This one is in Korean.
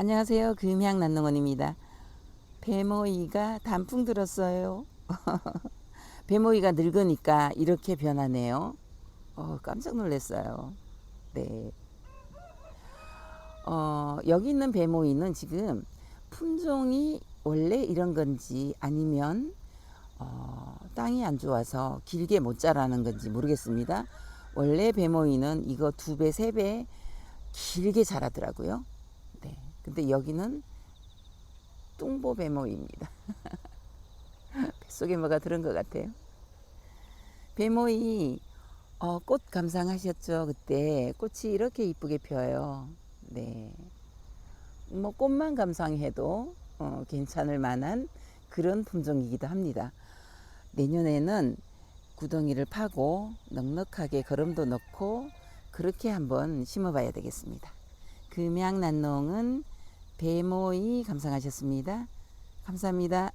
안녕하세요. 금향난농원입니다. 배모이가 단풍 들었어요. 배모이가 늙으니까 이렇게 변하네요. 어, 깜짝 놀랐어요. 네. 어, 여기 있는 배모이는 지금 품종이 원래 이런 건지 아니면 어, 땅이 안 좋아서 길게 못 자라는 건지 모르겠습니다. 원래 배모이는 이거 두 배, 세 배 길게 자라더라고요. 네. 근데 여기는 뚱보 배모이입니다. 뱃속에 뭐가 들은 것 같아요. 배모이 어, 꽃 감상하셨죠? 그때 꽃이 이렇게 이쁘게 펴요. 네. 뭐 꽃만 감상해도 어, 괜찮을 만한 그런 품종이기도 합니다. 내년에는 구덩이를 파고 넉넉하게 거름도 넣고 그렇게 한번 심어봐야 되겠습니다. 금양난농은 배모이 감상하셨습니다. 감사합니다.